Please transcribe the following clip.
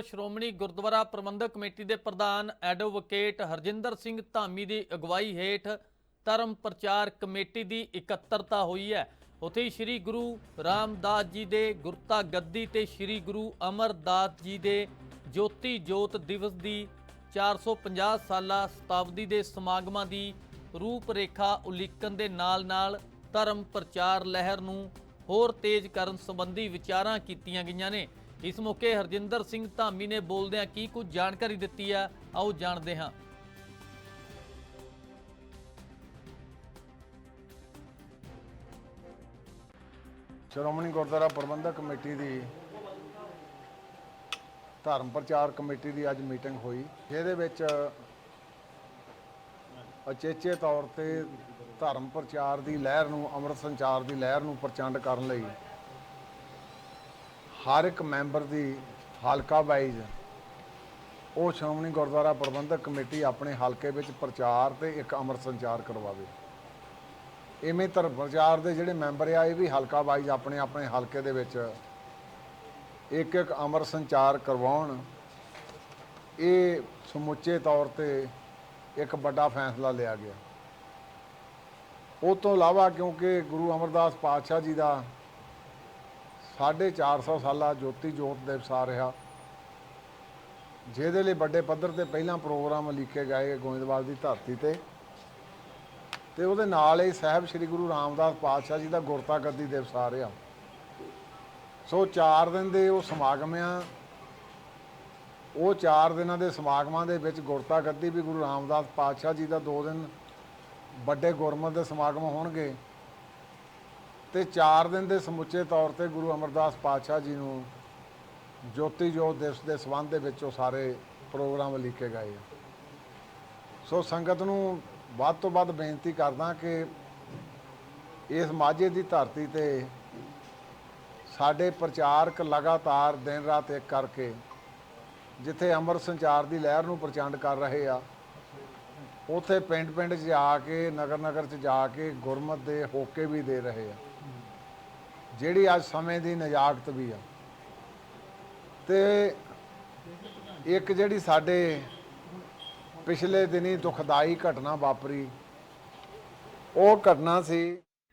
ਸ਼੍ਰੋਮਣੀ ਗੁਰਦੁਆਰਾ ਪ੍ਰਬੰਧਕ committee ਦੇ ਪ੍ਰਧਾਨ advocate Harjinder Singh Dhami ਦੀ ਅਗਵਾਈ ਹੇਠ ਧਰਮ ਪ੍ਰਚਾਰ ਕਮੇਟੀ ਦੀ ਇਕੱਤਰਤਾ ਹੋਈ ਹੈ। ਉੱਥੇ ਸ੍ਰੀ ਗੁਰੂ ਰਾਮਦਾਸ ਜੀ ਦੇ ਗੁਰਤਾ ਗੱਦੀ ਤੇ ਸ੍ਰੀ ਗੁਰੂ ਅਮਰਦਾਸ ਜੀ ਦੇ ਜੋਤੀ ਜੋਤ ਦਿਵਸ ਦੀ 450 ਸਾਲਾ ਸ਼ਤਾਬਦੀ ਦੇ ਸਮਾਗਮਾਂ ਦੀ ਰੂਪਰੇਖਾ ਉਲੀਕਣ ਦੇ ਨਾਲ-ਨਾਲ ਧਰਮ ਪ੍ਰਚਾਰ ਲਹਿਰ ਨੂੰ ਹੋਰ ਤੇਜ਼ ਕਰਨ ਸੰਬੰਧੀ ਵਿਚਾਰਾਂ ਕੀਤੀਆਂ ਗਈਆਂ ਨੇ। ਇਸ ਮੌਕੇ ਹਰਜਿੰਦਰ ਸਿੰਘ ਧਾਮੀ ਨੇ ਬੋਲਦਿਆਂ ਕੀ ਕੁਝ ਜਾਣਕਾਰੀ ਦਿੱਤੀ ਆ, ਆਓ ਜਾਣਦੇ ਹਾਂ। ਸ਼੍ਰੋਮਣੀ ਗੁਰਦੁਆਰਾ ਪ੍ਰਬੰਧਕ ਕਮੇਟੀ ਦੀ ਧਰਮ ਪ੍ਰਚਾਰ ਕਮੇਟੀ ਦੀ ਅੱਜ ਮੀਟਿੰਗ ਹੋਈ। ਜਿਹਦੇ ਵਿੱਚ ਅਚੇਚੇ ਤੌਰ ਤੇ ਧਰਮ ਪ੍ਰਚਾਰ ਦੀ ਲਹਿਰ ਨੂੰ, ਅੰਮ੍ਰਿਤ ਸੰਚਾਰ ਦੀ ਲਹਿਰ ਨੂੰ ਪ੍ਰਚੰਡ ਕਰਨ ਲਈ ਹਰ ਇੱਕ ਮੈਂਬਰ ਦੀ ਹਲਕਾ ਵਾਈਜ਼ ਉਹ ਸ਼੍ਰੋਮਣੀ ਗੁਰਦੁਆਰਾ ਪ੍ਰਬੰਧਕ ਕਮੇਟੀ ਆਪਣੇ ਹਲਕੇ ਵਿੱਚ ਪ੍ਰਚਾਰ ਤੇ ਇੱਕ ਅੰਮ੍ਰਿਤ ਸੰਚਾਰ ਕਰਵਾਵੇ। ਇਵੇਂ ਧਰਮ ਪ੍ਰਚਾਰ ਦੇ ਜਿਹੜੇ ਮੈਂਬਰ ਆ, ਇਹ ਵੀ ਹਲਕਾ ਵਾਈਜ਼ ਆਪਣੇ ਆਪਣੇ ਹਲਕੇ ਦੇ ਵਿੱਚ ਇੱਕ ਇੱਕ ਅਮਰ ਸੰਚਾਰ ਕਰਵਾਉਣ। ਇਹ ਸਮੁੱਚੇ ਤੌਰ ਤੇ ਇੱਕ ਵੱਡਾ ਫੈਸਲਾ ਲਿਆ ਗਿਆ। ਉਹ ਤੋਂ ਇਲਾਵਾ ਕਿਉਂਕਿ ਗੁਰੂ ਅਮਰਦਾਸ ਪਾਤਸ਼ਾਹ ਜੀ ਦਾ 450 ਸਾਲਾ ਜੋਤੀ ਜੋਤ ਦਿਵਸ ਆ ਰਿਹਾ। ਜਿਹਦੇ ਲਈ ਵੱਡੇ ਪੱਧਰ ਤੇ ਪਹਿਲਾਂ ਪ੍ਰੋਗਰਾਮ ਲਿਖੇ ਗਏ ਗੋਇੰਦਵਾਲ ਦੀ ਧਰਤੀ ਤੇ। ਤੇ ਉਹਦੇ ਨਾਲ ਹੀ ਸਾਹਿਬ ਸ੍ਰੀ ਗੁਰੂ ਰਾਮਦਾਸ ਪਾਤਸ਼ਾਹ ਜੀ ਦਾ ਗੁਰਤਾ ਗੱਦੀ ਦਿਵਸ ਆ ਰਿਹਾ। ਸੋ 4 ਦਿਨ ਦੇ ਉਹ ਸਮਾਗਮ ਆ। ਉਹ 4 ਦਿਨਾਂ ਦੇ ਸਮਾਗਮਾਂ ਦੇ ਵਿੱਚ ਗੁਰਤਾ ਗੱਦੀ ਵੀ ਗੁਰੂ ਰਾਮਦਾਸ ਪਾਤਸ਼ਾਹ ਜੀ ਦਾ 2 ਦਿਨ ਵੱਡੇ ਗੁਰਮਤਿ ਦੇ ਸਮਾਗਮ ਹੋਣਗੇ। ਤੇ 4 ਦਿਨ ਦੇ ਸਮੁੱਚੇ ਤੌਰ ਤੇ ਗੁਰੂ ਅਮਰਦਾਸ ਪਾਤਸ਼ਾਹ ਜੀ ਨੂੰ ਜੋਤੀ ਜੋਤ ਦਿਵਸ ਦੇ ਸੰਬੰਧ ਦੇ ਵਿੱਚ ਉਹ ਸਾਰੇ ਪ੍ਰੋਗਰਾਮ ਲਿਖੇ ਗਏ ਆ। ਸੋ ਸੰਗਤ ਨੂੰ ਵੱਧ ਤੋਂ ਵੱਧ ਬੇਨਤੀ ਕਰਦਾ ਕਿ ਇਸ ਮਾਝੇ ਦੀ ਧਰਤੀ ਤੇ ਸਾਡੇ ਪ੍ਰਚਾਰਕ ਲਗਾਤਾਰ ਦਿਨ ਰਾਤ ਇੱਕ ਕਰਕੇ ਜਿੱਥੇ ਅੰਮ੍ਰਿਤ ਸੰਚਾਰ ਦੀ ਲਹਿਰ ਨੂੰ ਪ੍ਰਚੰਡ ਕਰ ਰਹੇ ਆ, ਉਥੇ ਪਿੰਡ ਪਿੰਡ 'ਚ ਜਾ ਕੇ ਨਗਰ ਨਗਰ 'ਚ ਜਾ ਕੇ ਗੁਰਮਤ ਦੇ ਹੋਕੇ ਵੀ ਦੇ ਰਹੇ ਆ। ਜਿਹੜੀ ਅੱਜ ਸਮੇਂ ਦੀ ਨਜਾਕਤ ਵੀ ਆ। ਤੇ ਇੱਕ ਜਿਹੜੀ ਸਾਡੇ ਪਿਛਲੇ ਦਿਨੀ ਦੁਖਦਾਈ ਘਟਨਾ ਵਾਪਰੀ, ਉਹ ਘਟਨਾ ਸੀ